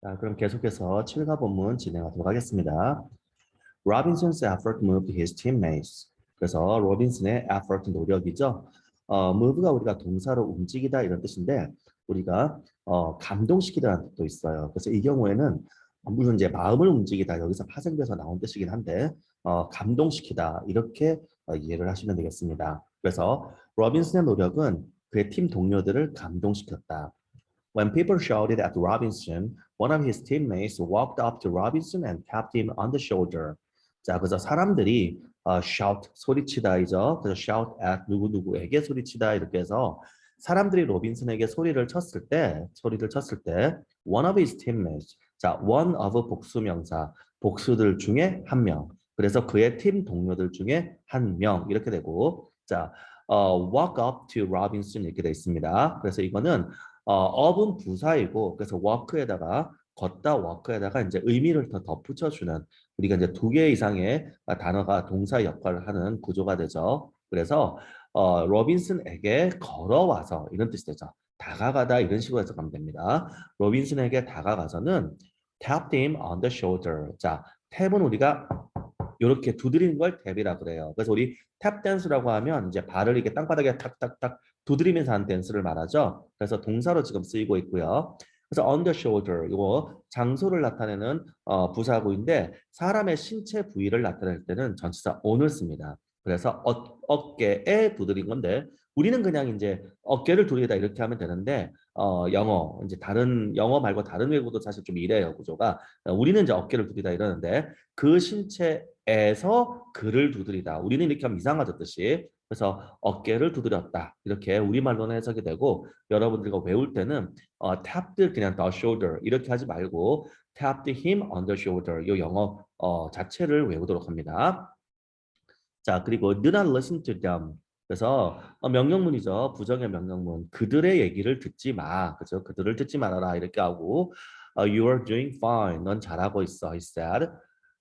자, 그럼 계속해서 7가 본문 진행하도록 하겠습니다. Robinson's effort moved his teammates. 그래서 로빈슨의 effort 노력이죠. 어, move가 우리가 동사로 움직이다 이런 뜻인데 우리가 어, 감동시키다는 뜻도 있어요. 그래서 이 경우에는 물론 이제 마음을 움직이다 여기서 파생돼서 나온 뜻이긴 한데 어, 감동시키다 이렇게 어, 이해를 하시면 되겠습니다. 그래서 로빈슨의 노력은 그의 팀 동료들을 감동시켰다. When people shouted at Robinson, one of his teammates walked up to Robinson and tapped him on the shoulder. 자, 그래서 사람들이 어, shout 소리치다이죠. 그래서 shout at 누구 누구에게 소리치다 이렇게 해서 사람들이 로빈슨에게 소리를 쳤을 때 소리를 쳤을 때 one of his teammates 자 one of 복수 명사 복수들 중에 한 명. 그래서 그의 팀 동료들 중에 한 명 이렇게 되고 자 어, walk up to Robinson 이렇게 돼 있습니다. 그래서 이거는 어, 업은 부사이고 그래서 walk에다가 걷다 walk에다가 이제 의미를 더 덧붙여주는 우리가 이제 두 개 이상의 단어가 동사 역할을 하는 구조가 되죠. 그래서 어, 로빈슨에게 걸어와서 이런 뜻이 되죠. 다가가다 이런 식으로 해석하면 됩니다. 로빈슨에게 다가가서는 tapped him on the shoulder. 자, 탭은 우리가 이렇게 두드리는 걸 탭이라 그래요. 그래서 우리 탭 댄스라고 하면 이제 발을 이렇게 땅바닥에 탁탁탁 두드리면서 하는 댄스를 말하죠. 그래서 동사로 지금 쓰이고 있고요. 그래서 on the shoulder 이거 장소를 나타내는 어, 부사구인데 사람의 신체 부위를 나타낼 때는 전치사 on을 씁니다. 그래서 어, 어깨에 두드린 건데 우리는 그냥 이제 어깨를 두드리다 이렇게 하면 되는데 어, 영어 이제 다른 영어 말고 다른 외국도 사실 좀 이래요 구조가 어, 우리는 이제 어깨를 두드리다 이러는데 그 신체 에서 그를 두드리다. 우리는 이렇게 하면 이상하죠 뜻이. 그래서 어깨를 두드렸다. 이렇게 우리말로는 해석이 되고 여러분들과 외울 때는 어, tapped 그냥 the shoulder 이렇게 하지 말고 tapped him on the shoulder. 이 영어 어, 자체를 외우도록 합니다. 자 그리고 do not listen to them. 그래서 어, 명령문이죠. 부정의 명령문. 그들의 얘기를 듣지 마. 그죠? 그들을 듣지 말아라. 이렇게 하고 uh, you are doing fine. 넌 잘하고 있어. he said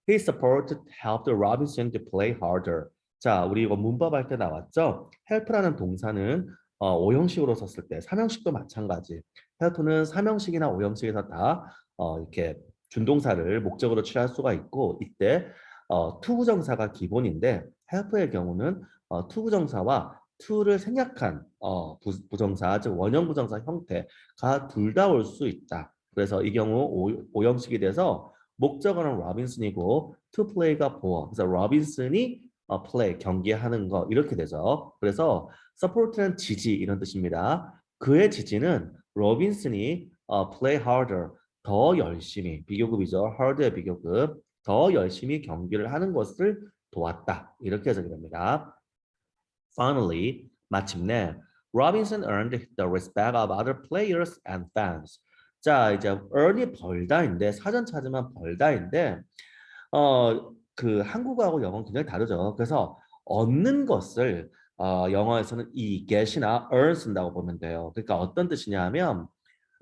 he supported helped Robinson to play harder. 자 우리 이거 문법 할 때 나왔죠? help라는 동사는 어, 오형식으로 썼을 때 삼형식도 마찬가지. help는 삼형식이나 오형식에서 다 어, 이렇게 준동사를 목적으로 취할 수가 있고 이때 어, 투부정사가 기본인데 help의 경우는 어, 투부정사와 to를 생략한 어, 부, 부정사, 즉 원형 부정사 형태가 둘 다 올 수 있다. 그래서 이 경우 오, 오형식이 돼서 목적어는 로빈슨이고 to play가 보어. 그래서 로빈슨이 어, play 경기하는 거 이렇게 되죠. 그래서 support는 지지 이런 뜻입니다. 그의 지지는 로빈슨이 어, play harder 더 열심히 비교급이죠. hard의 비교급 더 열심히 경기를 하는 것을 도왔다. 이렇게 해석이 됩니다. Finally, 마침내 Robinson earned the respect of other players and fans. 자, 이제 earn이 벌다인데 사전 찾으면 벌다인데 어, 그 한국어하고 영어는 굉장히 다르죠. 그래서 얻는 것을 어, 영어에서는 이 get이나 earn 쓴다고 보면 돼요. 그러니까 어떤 뜻이냐면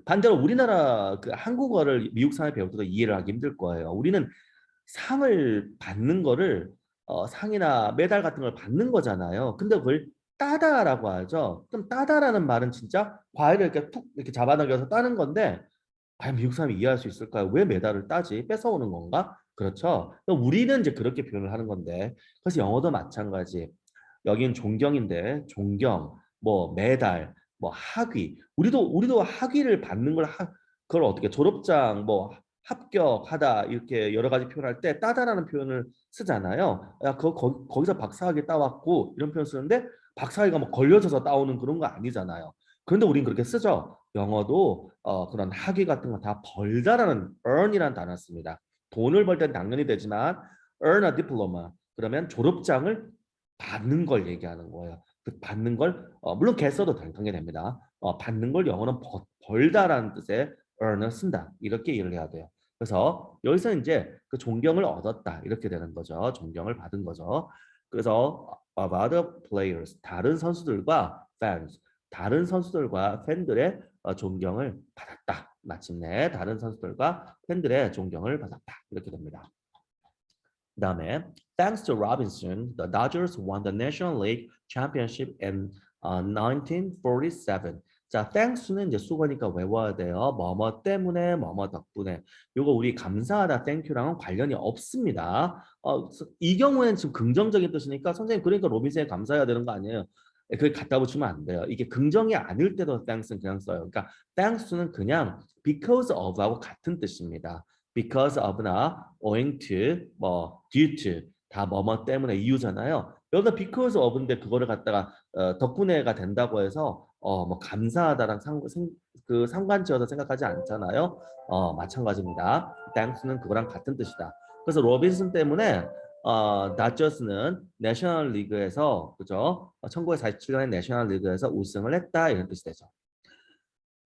반대로 우리나라 그 한국어를 미국 사람이 배울 때도 이해를 하기 힘들 거예요. 우리는 상을 받는 거를 어, 상이나 메달 같은 걸 받는 거잖아요. 근데 그걸 따다라고 하죠. 그럼 따다라는 말은 진짜 과일을 이렇게 툭 이렇게 잡아당겨서 따는 건데 과연 미국 사람이 이해할 수 있을까요? 왜 메달을 따지? 뺏어오는 건가? 그렇죠. 우리는 이제 그렇게 표현을 하는 건데 그래서 영어도 마찬가지. 여기는 존경인데 존경, 뭐 메달, 뭐 학위. 우리도 우리도 학위를 받는 걸 하, 그걸 어떻게 졸업장 뭐 합격하다 이렇게 여러 가지 표현할 때 따다라는 표현을 쓰잖아요. 야, 그거 거, 거기서 박사학위 따왔고 이런 표현 쓰는데 박사학위가 뭐 걸려져서 따오는 그런 거 아니잖아요. 그런데 우린 그렇게 쓰죠. 영어도 어, 그런 학위 같은 거 다 벌다라는 earn이라는 단어 씁니다. 돈을 벌 때는 당연히 되지만 earn a diploma 그러면 졸업장을 받는 걸 얘기하는 거예요. 그 받는 걸 어, 물론 개 써도 당연히 됩니다. 어, 받는 걸 영어는 벌, 벌다라는 뜻의 earn을 쓴다 이렇게 이해를 해야 돼요. 그래서 여기서 이제 그 존경을 얻었다 이렇게 되는 거죠. 존경을 받은 거죠. 그래서 of other players 다른 선수들과 fans 다른 선수들과 팬들의 어, 존경을 받았다. 마침내 다른 선수들과 팬들의 존경을 받았다. 이렇게 됩니다. 그 다음에 thanks to Robinson, the Dodgers won the National League Championship in uh, 1947. 자, thanks는 이제 수거니까 외워야 돼요. 뭐뭐 때문에, 뭐뭐 덕분에. 요거 우리 감사하다, thank유랑은 관련이 없습니다. 어, 이 경우에는 지금 긍정적인 뜻이니까 선생님 그러니까 로빈슨에 감사해야 되는 거 아니에요. 예, 그걸 갖다 붙이면 안 돼요. 이게 긍정이 아닐 때도 thanks는 그냥 써요. 그러니까 thanks는 그냥 because of하고 같은 뜻입니다. because of나 owing to, 뭐 due to 다 뭐뭐 때문에 이유잖아요. 여기다 because of인데 그거를 갖다가 어, 덕분에가 된다고 해서 어, 뭐 감사하다랑 상, 생, 그 상관지어서 생각하지 않잖아요. 어, 마찬가지입니다. thanks는 그거랑 같은 뜻이다. 그래서 로빈슨 때문에 어, 다저스는 내셔널 리그에서 그죠? 1947년에 내셔널 리그에서 우승을 했다 이런 뜻이 되죠.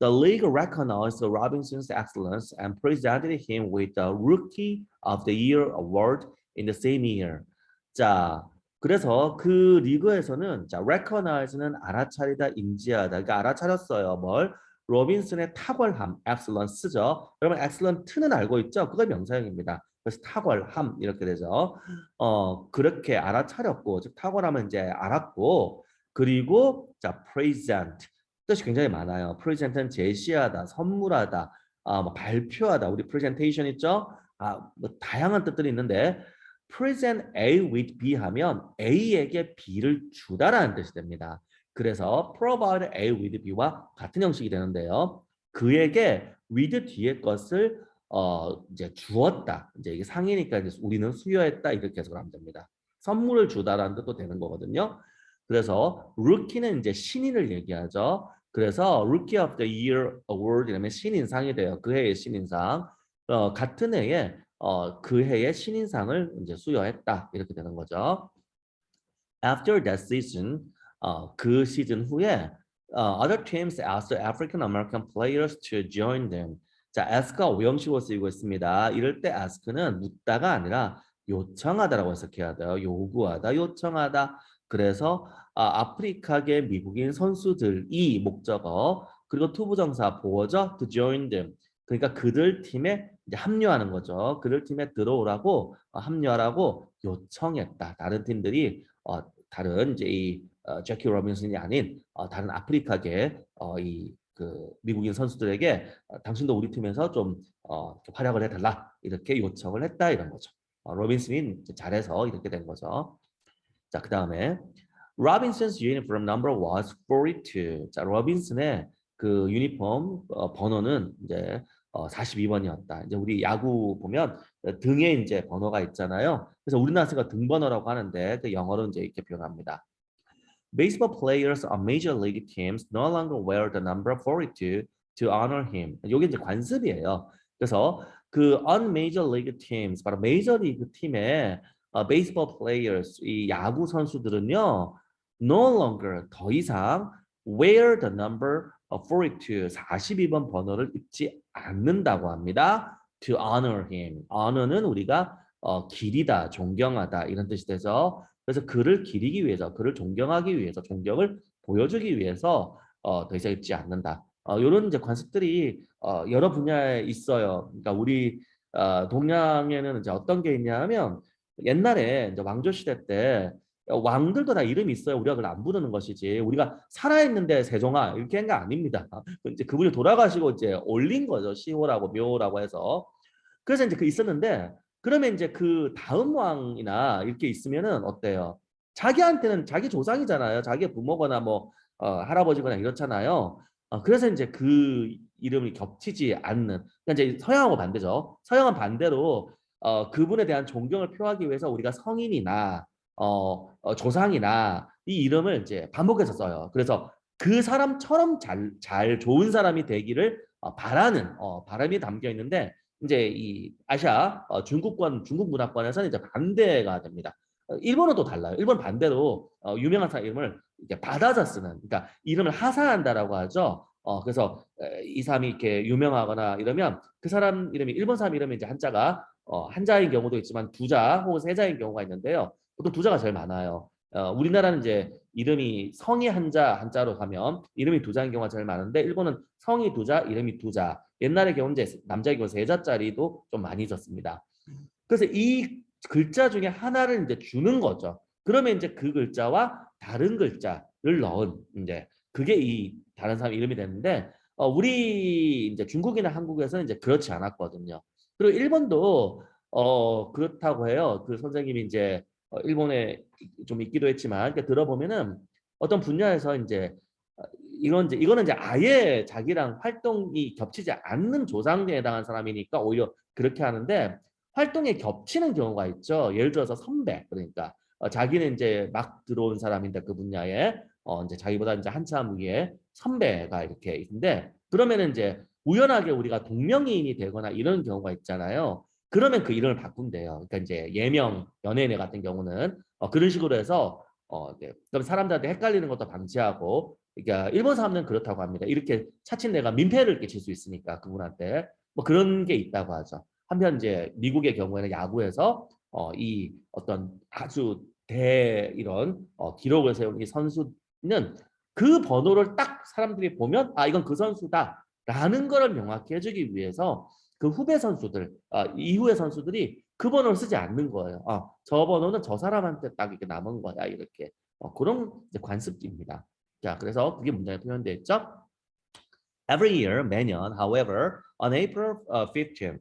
The league recognized Robinson's excellence and presented him with the Rookie of the Year award in the same year. 자, 그래서 그 리그에서는 자, recognize는 알아차리다, 인지하다. 그러니까 알아차렸어요. 뭘? 로빈슨의 탁월함, excellence죠. 여러분 excellent는 알고 있죠? 그거 명사형입니다. 그래서 탁월함 이렇게 되죠. 어, 그렇게 알아차렸고, 즉 탁월함은 이제 알았고, 그리고 자, present 뜻이 굉장히 많아요. present는 제시하다, 선물하다, 아, 뭐 발표하다. 우리 presentation 있죠? 아, 뭐 다양한 뜻들이 있는데 present A with B 하면 A에게 B를 주다라는 뜻이 됩니다. 그래서 provide A with B와 같은 형식이 되는데요. 그에게 with 뒤에 것을 어 이제 주었다. 이제 이게 상이니까 이제 우리는 수여했다 이렇게 해석을 하면 됩니다. 선물을 주다라는 뜻도 되는 거거든요. 그래서 루키는 이제 신인을 얘기하죠. 그래서 Rookie of the Year Award 이라면 신인상이 돼요. 그 해의 신인상. 어, 같은 해에 어, 그 해의 신인상을 이제 수여했다 이렇게 되는 거죠. After that season, 어, 그 시즌 후에 어, other teams asked African American players to join them. 자, ask가 오형식으로 쓰이고 있습니다. 이럴 때 ask는 묻다가 아니라 요청하다라고 해석해야 돼요. 요구하다, 요청하다. 그래서 아, 아프리카계 미국인 선수들이 목적어 그리고 투부정사 보어죠 to join them. 그러니까 그들 팀에 이제 합류하는 거죠. 그들 팀에 들어오라고 어, 합류하라고 요청했다. 다른 팀들이 어, 다른 이제 이 어, 제키 로빈슨이 아닌 어, 다른 아프리카계 어, 이 그 미국인 선수들에게 어, 당신도 우리 팀에서 좀 어, 활약을 해달라 이렇게 요청을 했다 이런 거죠. 어, 로빈슨이 잘해서 이렇게 된 거죠. 자, 그 다음에 Robinson's uniform number was 42. 자, 로빈슨의 그 유니폼 어, 번호는 이제 어, 42번이었다. 이제 우리 야구 보면 등에 이제 번호가 있잖아요. 그래서 우리나라에서 등번호라고 하는데 그 영어로 이제 이렇게 표현합니다. Baseball players on major league teams no longer wear the number 42 to honor him. 이게 이제 관습이에요. 그래서 그 on major league teams 바로 메이저 리그 팀의 어, baseball players 이 야구 선수들은요 no longer 더 이상 wear the number 42 42번 번호를 입지 않는다고 합니다. to honor him. honor는 우리가 어, 기리다, 존경하다 이런 뜻이 되죠. 그래서 그를 기리기 위해서, 그를 존경하기 위해서, 존경을 보여주기 위해서 어, 더 이상 입지 않는다. 어, 이런 이제 관습들이 어, 여러 분야에 있어요. 그러니까 우리 어, 동양에는 이제 어떤 게 있냐면 옛날에 이제 왕조 시대 때 왕들도 다 이름이 있어요. 우리가 그걸 안 부르는 것이지. 우리가 살아있는데 세종아 이렇게 한 게 아닙니다. 이제 그분이 돌아가시고 이제 올린 거죠. 시호라고 묘라고 해서. 그래서 이제 그 있었는데 그러면 이제 그 다음 왕이나 이렇게 있으면은 어때요? 자기한테는 자기 조상이잖아요. 자기 부모거나 뭐 어, 할아버지거나 이렇잖아요. 어, 그래서 이제 그 이름이 겹치지 않는. 그러니까 이제 서양하고 반대죠. 서양은 반대로 어, 그분에 대한 존경을 표하기 위해서 우리가 성인이나 어, 어, 조상이나 이 이름을 이제 반복해서 써요. 그래서 그 사람처럼 잘, 잘 좋은 사람이 되기를 어, 바라는 어, 바람이 담겨 있는데 이제 이 아시아 어, 중국권 중국 문화권에서는 이제 반대가 됩니다. 어, 일본은 또 달라요. 일본 반대로 어, 유명한 사람 이름을 이렇게 받아서 쓰는 그러니까 이름을 하사한다라고 하죠. 어, 그래서 에, 이 사람이 이렇게 유명하거나 이러면 그 사람 이름이 일본 사람 이름이 이제 한자가 어, 한자인 경우도 있지만 두자 혹은 세자인 경우가 있는데요. 보통 두자가 제일 많아요. 어, 우리나라는 이제 이름이 성이 한자 한자로 가면 이름이 두자인 경우가 제일 많은데 일본은 성이 두자 이름이 두자 옛날의 경우는 이제 남자의 경우 세자짜리도 좀 많이 있었습니다. 그래서 이 글자 중에 하나를 이제 주는 거죠. 그러면 이제 그 글자와 다른 글자를 넣은 이제 그게 이 다른 사람 이름이 됐는데 어, 우리 이제 중국이나 한국에서는 이제 그렇지 않았거든요. 그리고 일본도 어 그렇다고 해요. 그 선생님이 이제 어, 일본에 좀 있기도 했지만 이렇게 들어보면은 어떤 분야에서 이제 어, 이건 이제 이거는 이제 아예 자기랑 활동이 겹치지 않는 조상에 해당한 사람이니까 오히려 그렇게 하는데 활동에 겹치는 경우가 있죠. 예를 들어서 선배 그러니까 어, 자기는 이제 막 들어온 사람인데 그 분야에 어 이제 자기보다 이제 한참 위에 선배가 이렇게 있는데 그러면은 이제 우연하게 우리가 동명이인이 되거나 이런 경우가 있잖아요. 그러면 그 이름을 바꾼대요. 그러니까 이제 예명 연예인 같은 경우는 어, 그런 식으로 해서 어, 네. 그럼 사람들한테 헷갈리는 것도 방지하고 그러니까 일본 사람들은 그렇다고 합니다. 이렇게 차친 내가 민폐를 끼칠 수 있으니까 그분한테 뭐 그런 게 있다고 하죠. 한편 이제 미국의 경우에는 야구에서 어, 이 어떤 아주 대 이런 어, 기록을 세운 이 선수는 그 번호를 딱 사람들이 보면 아 이건 그 선수다라는 거를 명확히 해주기 위해서 그 후배 선수들 어, 이후의 선수들이 그 번호를 쓰지 않는 거예요. 어, 저 번호는 저 사람한테 딱 이렇게 남은 거야 이렇게 어, 그런 관습입니다. 자 그래서 그게 문장에 표현되어 있죠. Every year 매년, however, on April uh, 15th,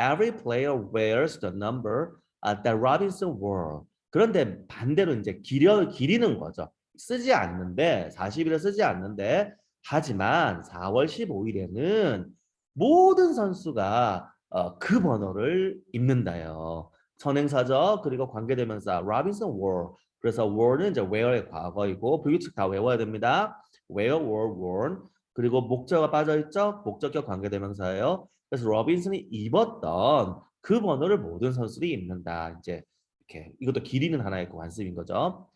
every player wears the number uh, that Robinson wore. 그런데 반대로 이제 기려 기리는 거죠. 쓰지 않는데 40일을 쓰지 않는데 하지만 4월 15일에는 모든 선수가 어, 그 번호를 입는다요. 선행사죠. 그리고 관계대명사 Robinson wore. 그래서 were는 이제 wear의 과거이고 불규칙 다 외워야 됩니다. wear, wore, worn. 그리고 목적어가 빠져 있죠. 목적격 관계대명사예요. 그래서 로빈슨이 입었던 그 번호를 모든 선수들이 입는다. 이제 이렇게 이것도 길이는 하나의 그 관습인 거죠.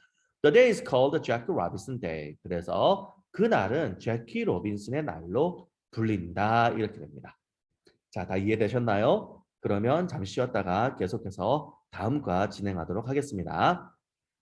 The day is called Jackie Robinson Day. 그래서 그날은 제키 로빈슨의 날로 불린다. 이렇게 됩니다. 자, 다 이해되셨나요? 그러면 잠시 쉬었다가 계속해서 다음과 진행하도록 하겠습니다.